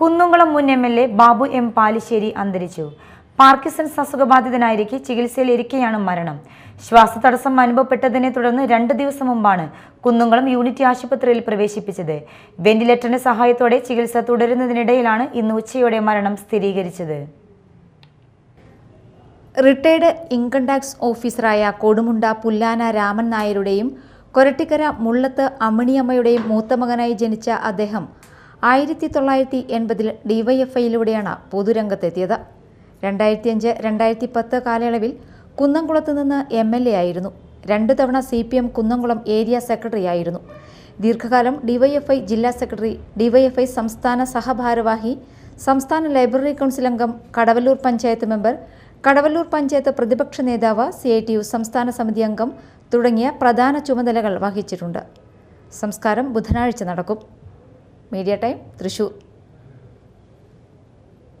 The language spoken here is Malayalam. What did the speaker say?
കുന്നുംകുളം മുൻ M L A Babu M Palissery അന്തരിച്ചു. പാർക്കിസൺസ് അസുഖബാധിതനായിരിക്കെ ചികിത്സയിലിരിക്കെയാണ് മരണം. ശ്വാസതടസ്സം അനുഭവപ്പെട്ടതിനെ തുടർന്ന് രണ്ട് ദിവസം മുമ്പാണ് കുന്നുംകുളം യൂണിറ്റ് ആശുപത്രിയിൽ പ്രവേശിപ്പിച്ചത്. വെന്റിലേറ്ററിന്റെ സഹായത്തോടെ ചികിത്സ തുടരുന്നതിനിടയിലാണ് ഇന്ന് ഉച്ചയോടെ മരണം സ്ഥിരീകരിച്ചത്. റിട്ടയർഡ് ഇൻകം ടാക്സ് ഓഫീസറായ കൊടുമുണ്ട പുല്ലാന രാമൻ നായരുടെയും കൊരട്ടിക്കര മുള്ളത്ത് അമ്മിണിയമ്മയുടെയും മൂത്തമകനായി ജനിച്ച അദ്ദേഹം ആയിരത്തി തൊള്ളായിരത്തി എൺപതിൽ ഡിവൈഎഫ്ഐയിലൂടെയാണ് പൊതുരംഗത്തെത്തിയത്. രണ്ടായിരത്തി അഞ്ച് രണ്ടായിരത്തി പത്ത് കാലയളവിൽ കുന്നംകുളത്ത് നിന്ന് എം എൽ എ ആയിരുന്നു. രണ്ട് തവണ C P M Kunnamkulam area secretary ആയിരുന്നു. ദീർഘകാലം ഡിവൈഎഫ്ഐ ജില്ലാ സെക്രട്ടറി ഡിവൈഎഫ്ഐ സംസ്ഥാന സഹഭാരവാഹി സംസ്ഥാന ലൈബ്രറി കൗൺസിൽ അംഗം കടവല്ലൂർ പഞ്ചായത്ത് മെമ്പർ കടവല്ലൂർ പഞ്ചായത്ത് പ്രതിപക്ഷ നേതാവ് സി ഐ ടി യു സംസ്ഥാന സമിതി അംഗം തുടങ്ങിയ പ്രധാന ചുമതലകൾ വഹിച്ചിട്ടുണ്ട്. സംസ്കാരം ബുധനാഴ്ച നടക്കും. Media time Thrissur